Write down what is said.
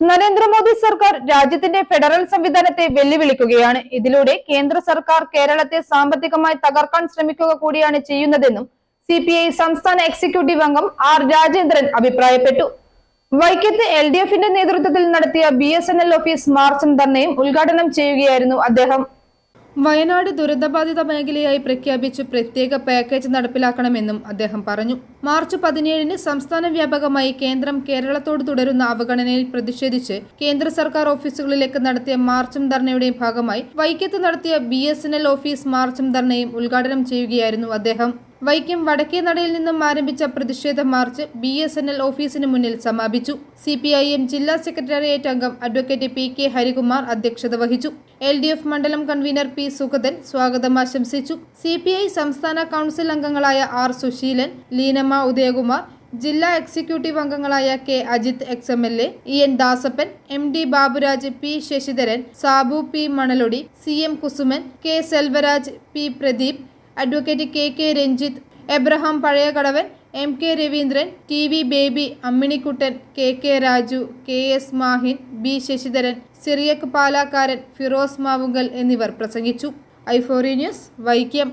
നരേന്ദ്രമോദി സർക്കാർ രാജ്യത്തിന്റെ ഫെഡറൽ സംവിധാനത്തെ വെല്ലുവിളിക്കുകയാണ്. ഇതിലൂടെ കേന്ദ്ര സർക്കാർ കേരളത്തെ സാമ്പത്തികമായി തകർക്കാൻ ശ്രമിക്കുക കൂടിയാണ് ചെയ്യുന്നതെന്നും സി പി ഐ സംസ്ഥാന എക്സിക്യൂട്ടീവ് അംഗം ആർ രാജേന്ദ്രൻ അഭിപ്രായപ്പെട്ടു. വൈക്കത്ത് എൽ ഡി എഫിന്റെ നേതൃത്വത്തിൽ നടത്തിയ B S N L office മാർച്ചും ധർണയും ഉദ്ഘാടനം ചെയ്യുകയായിരുന്നു അദ്ദേഹം. വയനാട് ദുരന്തബാധിത മേഖലയായി പ്രഖ്യാപിച്ച് പ്രത്യേക പാക്കേജ് നടപ്പിലാക്കണമെന്നും അദ്ദേഹം പറഞ്ഞു. മാർച്ച് പതിനേഴിന് സംസ്ഥാന വ്യാപകമായി കേന്ദ്രം കേരളത്തോട് തുടരുന്ന അവഗണനയിൽ പ്രതിഷേധിച്ച് കേന്ദ്ര സർക്കാർ ഓഫീസുകളിലേക്ക് നടത്തിയ മാർച്ചും ധർണയുടെയും ഭാഗമായി വൈക്കത്ത് നടത്തിയ ബി ഓഫീസ് മാർച്ചും ധർണയും ഉദ്ഘാടനം ചെയ്യുകയായിരുന്നു അദ്ദേഹം. വൈക്കം വടക്കേ നടയിൽ നിന്നും ആരംഭിച്ച പ്രതിഷേധ march B S N L ഓഫീസിന് മുന്നിൽ സമാപിച്ചു. സി പി ഐ എം ജില്ലാ സെക്രട്ടേറിയറ്റ് അംഗം അഡ്വക്കേറ്റ് പി കെ ഹരികുമാർ അധ്യക്ഷത വഹിച്ചു. എൽ ഡി എഫ് മണ്ഡലം കൺവീനർ പി സുഗതൻ സ്വാഗതം ആശംസിച്ചു. സി പി ഐ സംസ്ഥാന കൗൺസിൽ അംഗങ്ങളായ ആർ സുശീലൻ ലീനമ്മ ഉദയകുമാർ ജില്ലാ എക്സിക്യൂട്ടീവ് അംഗങ്ങളായ K Ajith ex M L A E N Dasappan M D Baburaj P Sasidharan Sabu P Manalodi C M Kusuman K Selvaraj P Pradeep advocate K K Ranjith Abraham Pazhayakadavan M K Raveendran T V Baby Amminikuttan K K Raju K S Mahin B Sasidharan Cyriac Palakkaran Firoz Mavunkal എന്നിവർ പ്രസംഗിച്ചു. ഐഫോറി news Vaikom.